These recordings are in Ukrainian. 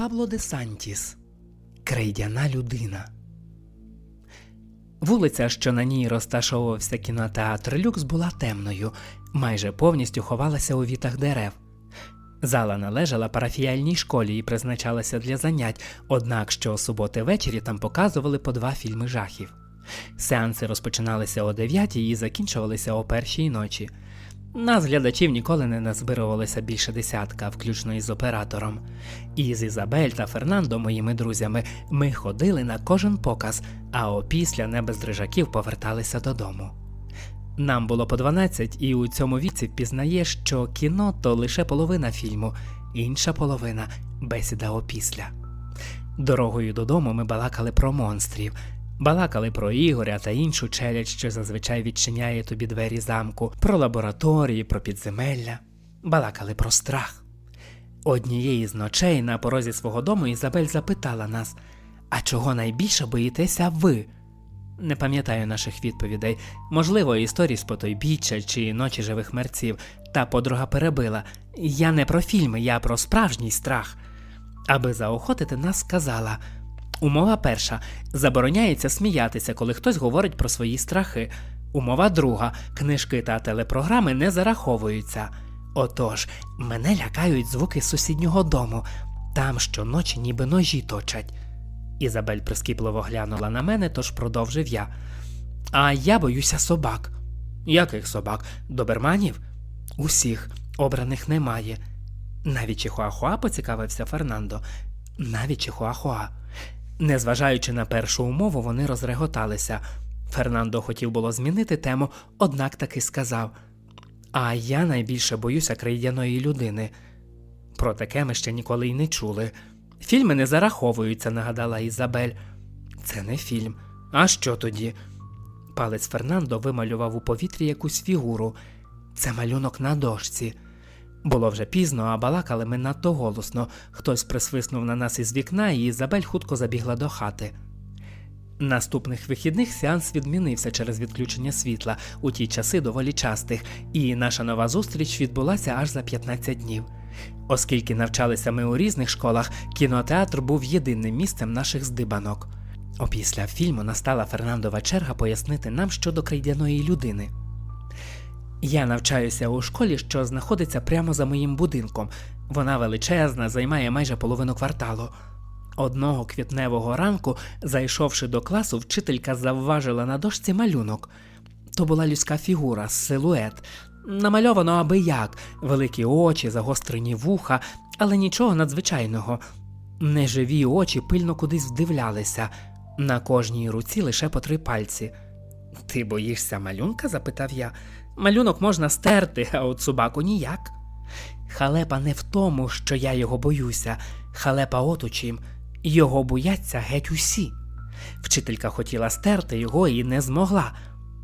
Пабло де Сантіс Крейдяна людина. Вулиця, що на ній розташовувався кінотеатр Люкс, була темною, майже повністю ховалася у вітах дерев. Зала належала парафіяльній школі і призначалася для занять, однак щосуботи ввечері там показували по два фільми жахів. Сеанси розпочиналися о 9 і закінчувалися о першій ночі. Нас, глядачів, ніколи не назбирувалося більше десятка, включно із оператором. І з Ізабель та Фернандо, моїми друзями, ми ходили на кожен показ, а опісля не без дрижаків поверталися додому. Нам було по 12, і у цьому віці впізнаєш, що кіно то лише половина фільму, інша половина бесіда опісля. Дорогою додому ми балакали про монстрів, балакали про Ігоря та іншу челядь, що зазвичай відчиняє тобі двері замку, про лабораторії, про підземелля, балакали про страх. Однієї з ночей на порозі свого дому Ізабель запитала нас: А чого найбільше боїтеся ви? Не пам'ятаю наших відповідей, можливо, історії з потойбіччя чи ночі живих мерців, та подруга перебила. Я не про фільми, я про справжній страх. Аби заохотити нас, сказала. Умова перша забороняється сміятися, коли хтось говорить про свої страхи. Умова друга книжки та телепрограми не зараховуються. Отож, мене лякають звуки сусіднього дому, там щоночі ніби ножі точать. Ізабель прискіпливо глянула на мене, тож продовжив я. А я боюся собак. Яких собак? Доберманів? Усіх, обраних немає. Навіть Чихуахуа поцікавився Фернандо. Навіть Чихуахуа. Незважаючи на першу умову, вони розреготалися. Фернандо хотів було змінити тему, однак таки сказав: А я найбільше боюся крейдяної людини. Про таке ми ще ніколи й не чули. Фільми не зараховуються, нагадала Ізабель. Це не фільм. А що тоді? Палець Фернандо вималював у повітрі якусь фігуру. Це малюнок на дошці. Було вже пізно, а балакали ми надто голосно. Хтось присвиснув на нас із вікна, і Ізабель хутко забігла до хати. Наступних вихідних сеанс відмінився через відключення світла у ті часи доволі частих, і наша нова зустріч відбулася аж за 15 днів. Оскільки навчалися ми у різних школах, кінотеатр був єдиним місцем наших здибанок. Опісля фільму настала Фернандова черга пояснити нам щодо крейдяної людини. Я навчаюся у школі, що знаходиться прямо за моїм будинком. Вона величезна, займає майже половину кварталу. Одного квітневого ранку, зайшовши до класу, вчителька завважила на дошці малюнок. То була людська фігура, силует. Намальовано аби як, великі очі, загострені вуха, але нічого надзвичайного. Неживі очі пильно кудись вдивлялися, на кожній руці лише по три пальці. Ти боїшся малюнка? запитав я. Малюнок можна стерти, а от собаку ніяк. Халепа не в тому, що я його боюся, халепа от у чим. Його бояться геть усі. Вчителька хотіла стерти його і не змогла.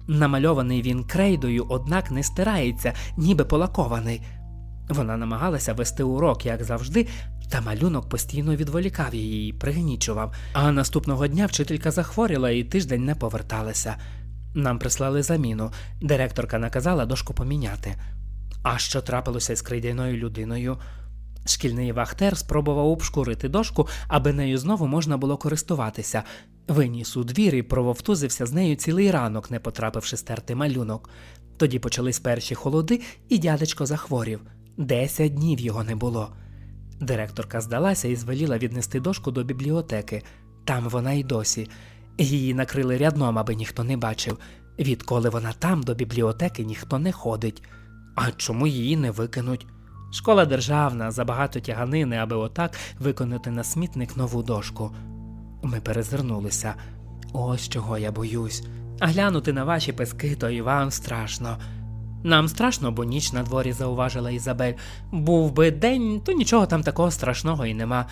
Намальований він крейдою, однак не стирається, ніби полакований. Вона намагалася вести урок, як завжди, та малюнок постійно відволікав її пригнічував. А наступного дня вчителька захворіла і тиждень не поверталася. Нам прислали заміну. Директорка наказала дошку поміняти. А що трапилося з крейдяною людиною? Шкільний вахтер спробував обшкурити дошку, аби нею знову можна було користуватися. Виніс у двір і прововтузився з нею цілий ранок, не потрапивши стерти малюнок. Тоді почались перші холоди, і дядечко захворів. Десять днів його не було. Директорка здалася і звеліла віднести дошку до бібліотеки. Там вона й досі. Її накрили рядном, аби ніхто не бачив. Відколи вона там до бібліотеки ніхто не ходить. А чому її не викинуть? Школа державна, забагато тяганини, аби отак виконати на смітник нову дошку. Ми перезирнулися. Ось чого я боюсь. А глянути на ваші пески, то і вам страшно. Нам страшно, бо ніч на дворі зауважила Ізабель. Був би день, то нічого там такого страшного і нема.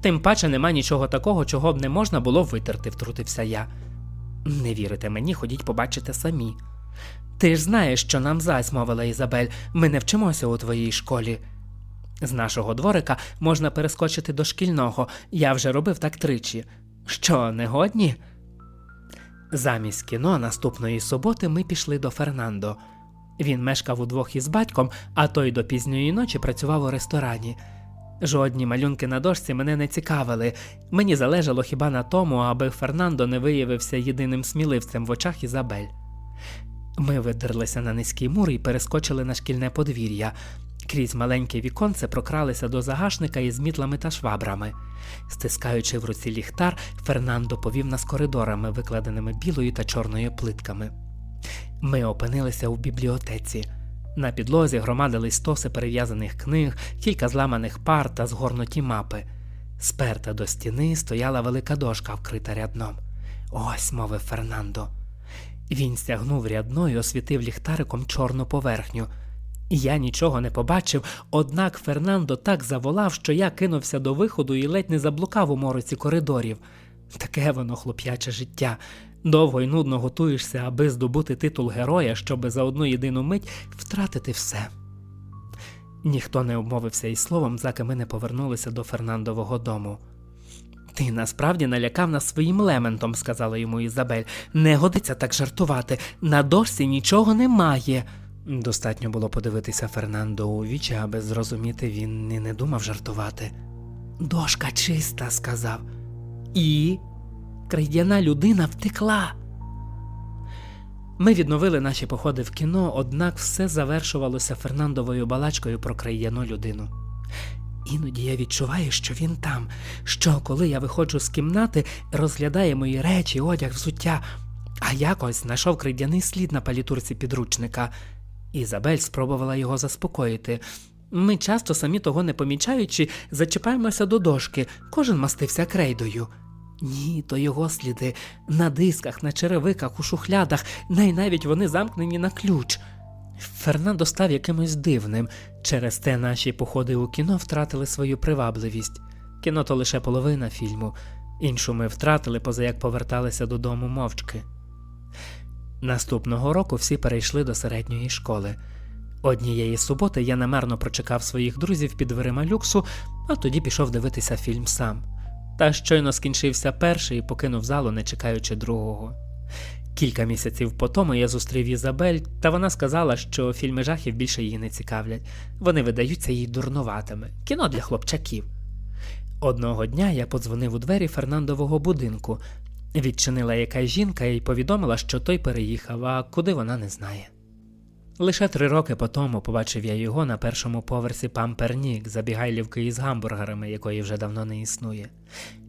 Тим паче нема нічого такого, чого б не можна було витерти, втрутився я. Не вірите мені, ходіть побачите самі. Ти ж знаєш, що нам зась, мовила Ізабель, ми не вчимося у твоїй школі. З нашого дворика можна перескочити до шкільного, я вже робив так тричі. Що, не годні? Замість кіно наступної суботи ми пішли до Фернандо. Він мешкав удвох із батьком, а той до пізньої ночі працював у ресторані. Жодні малюнки на дошці мене не цікавили. Мені залежало хіба на тому, аби Фернандо не виявився єдиним сміливцем в очах Ізабель. Ми видерлися на низький мур і перескочили на шкільне подвір'я. Крізь маленьке віконце прокралися до загашника із мітлами та швабрами. Стискаючи в руці ліхтар, Фернандо повів нас коридорами, викладеними білою та чорною плитками. Ми опинилися у бібліотеці. На підлозі громадились стоси перев'язаних книг, кілька зламаних пар та згорнуті мапи. Сперта до стіни стояла велика дошка, вкрита рядном. Ось, мовив Фернандо. Він стягнув рядно і освітив ліхтариком чорну поверхню. Я нічого не побачив, однак Фернандо так заволав, що я кинувся до виходу і ледь не заблукав у мороці коридорів. Таке воно хлоп'яче життя. Довго й нудно готуєшся, аби здобути титул героя, щоби за одну єдину мить втратити все. Ніхто не обмовився і словом, заки ми не повернулися до Фернандового дому. Ти насправді налякав нас своїм лементом, сказала йому Ізабель. Не годиться так жартувати. На дошці нічого немає. Достатньо було подивитися Фернандо у вічі, аби зрозуміти, він і не думав жартувати. Дошка чиста, сказав. І крейдяна людина втекла. Ми відновили наші походи в кіно, однак все завершувалося Фернандовою балачкою про крейдяну людину. Іноді я відчуваю, що він там, що коли я виходжу з кімнати, розглядає мої речі, одяг, взуття, а якось знайшов крейдяний слід на палітурці підручника. Ізабель спробувала його заспокоїти. Ми часто, самі того не помічаючи, зачіпаємося до дошки, кожен мастився крейдою. Ні, то його сліди на дисках, на черевиках, у шухлядах, най навіть вони замкнені на ключ. Фернандо став якимось дивним. Через те наші походи у кіно втратили свою привабливість. Кіно то лише половина фільму, іншу ми втратили, поза як поверталися додому мовчки. Наступного року всі перейшли до середньої школи. Однієї суботи я намерно прочекав своїх друзів під дверима люксу, а тоді пішов дивитися фільм сам. Та щойно скінчився перший і покинув залу, не чекаючи другого. Кілька місяців по тому я зустрів Ізабель, та вона сказала, що фільми жахів більше її не цікавлять. Вони видаються їй дурнуватими. Кіно для хлопчаків. Одного дня я подзвонив у двері Фернандового будинку. Відчинила якась жінка і повідомила, що той переїхав, а куди вона не знає. Лише три роки по тому побачив я його на першому поверсі Пампернік, забігайлівки із гамбургерами, якої вже давно не існує.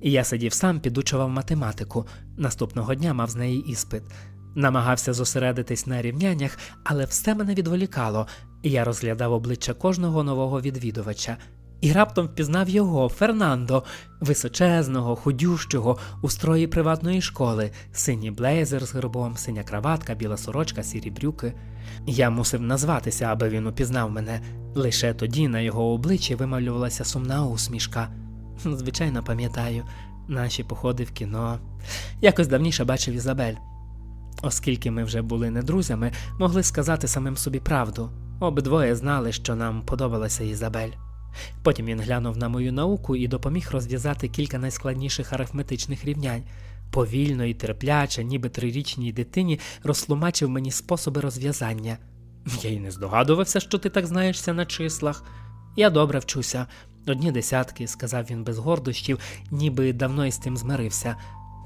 І я сидів сам, підучував математику. Наступного дня мав з неї іспит. Намагався зосередитись на рівняннях, але все мене відволікало, і я розглядав обличчя кожного нового відвідувача. І раптом впізнав його, Фернандо, височезного, худющого, у строї приватної школи, синій блейзер з гербом, синя краватка, біла сорочка, сірі брюки. Я мусив назватися, аби він упізнав мене. Лише тоді на його обличчі вималювалася сумна усмішка. Звичайно, пам'ятаю, наші походи в кіно. Якось давніше бачив Ізабель. Оскільки ми вже були не друзями, могли сказати самим собі правду. Обидвоє знали, що нам подобалася Ізабель. Потім він глянув на мою науку і допоміг розв'язати кілька найскладніших арифметичних рівнянь. Повільно і терпляче, ніби трирічній дитині, розтлумачив мені способи розв'язання. Я й не здогадувався, що ти так знаєшся на числах. Я добре вчуся. Одні десятки, сказав він без гордощів, ніби давно із тим змирився.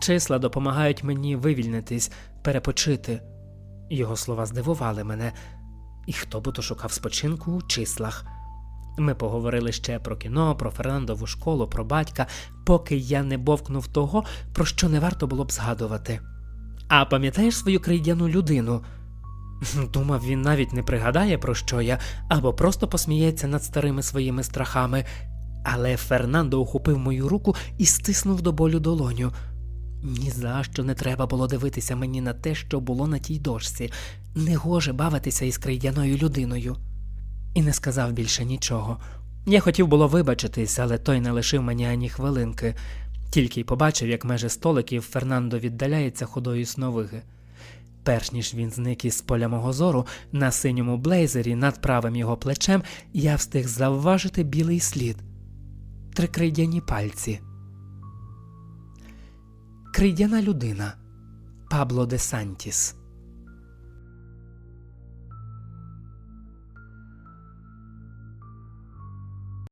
Числа допомагають мені вивільнитись, перепочити. Його слова здивували мене. І хто би то шукав спочинку у числах? Ми поговорили ще про кіно, про Фернандову школу, про батька, поки я не бовкнув того, про що не варто було б згадувати. А пам'ятаєш свою крейдяну людину? Думав, він навіть не пригадає, про що я, або просто посміється над старими своїми страхами. Але Фернандо ухопив мою руку і стиснув до болю долоню. Ні за що не треба було дивитися мені на те, що було на тій дошці. Негоже бавитися із крейдяною людиною і не сказав більше нічого. Я хотів було вибачитись, але той не лишив мені ані хвилинки, тільки й побачив, як межі столиків Фернандо віддаляється ходою сновиги. Перш ніж він зник із поля мого зору, на синьому блейзері над правим його плечем я встиг завважити білий слід три крейдяні пальці. Крейдяна людина Пабло де Сантіс